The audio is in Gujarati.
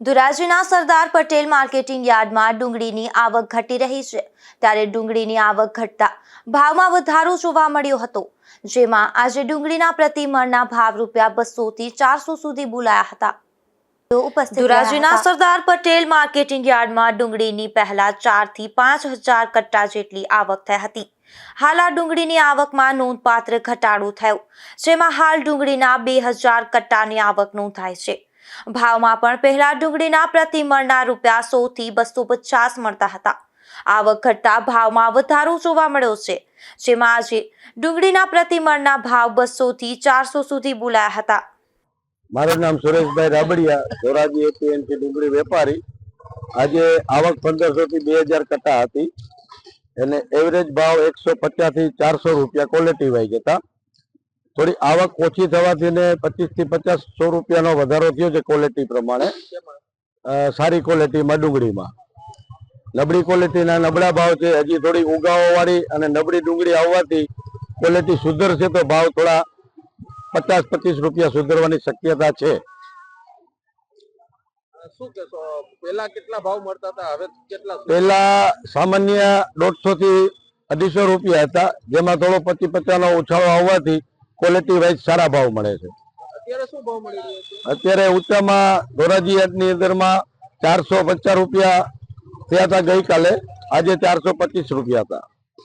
ધોરાજીના સરદાર પટેલ માર્કેટિંગ યાર્ડમાં ડુંગળીની આવક ઘટી રહી છે. ત્યારે ડુંગળીની આવક ઘટતા ભાવમાં વધારો જોવા મળ્યો હતો જેમાં આજે ડુંગળીના પ્રતિ મણના ભાવ રૂપિયા બસો થી ચારસો સુધી બોલાયા હતા. ધોરાજીના સરદાર પટેલ માર્કેટિંગ યાર્ડમાં ડુંગળીની પહેલા ચારથી પાંચ હજાર કટ્ટા જેટલી આવક થઈ હતી. હાલ આ ડુંગળીની આવકમાં નોંધપાત્ર ઘટાડો થયો જેમાં હાલ ડુંગળીના બે હજાર કટ્ટાની આવક નોંધાય છે. ભાવમાં પણ પહેલા ડુંગળીના પ્રતિ મણના રૂપિયા સો થી બસો પચાસ મળતા હતા. આવક ઘટતા ભાવમાં વધારો જોવા મળ્યો છે. જેમાં આજે ડુંગળીના પ્રતિ મણના ભાવ બસો થી ચારસો સુધી બોલાયા હતા. મારું નામ સુરેશભાઈ રાબડિયા, ધોરાજી એપીએમસી ડુંગળી વેપારી. આજે આવક પંદરસો થી બે હજાર કટા હતી. અને એવરેજ ભાવ એકસો પચાસથી ચારસો રૂપિયા ક્વોલિટી વાઈ જતા. થોડી આવક ઓછી થવાથી ને પચીસથી પચાસ સો રૂપિયાનો વધારો થયો છે ક્વોલિટી પ્રમાણે. સારી ક્વોલિટીમાં ડુંગળીમાં. નબળી ક્વોલિટીના નબળા ભાવ છે હજી થોડી ઉગાવો વાળી અને નબળી ડુંગળી આવવાથી ક્વોલિટી સુધરશે તો ભાવ થોડા પચાસ પચીસ રૂપિયા સુધરવાની શક્યતા છે. પેલા કેટલા ભાવ મળતા હતા? હવે કેટલા પેલા સામાન્ય દોઢસો થી અઢીસો રૂપિયા હતા જેમાં થોડો પચી પચાસ નો ઉછાળો આવવાથી ક્વોલિટી વાઇઝ સારા ભાવ મળે છે. અત્યારે છે? ધોરાજી યાર્ડની અંદરમાં ચારસો પચાસ રૂપિયા થયા હતા ગઈકાલે. આજે ચારસો પચીસ રૂપિયા હતા.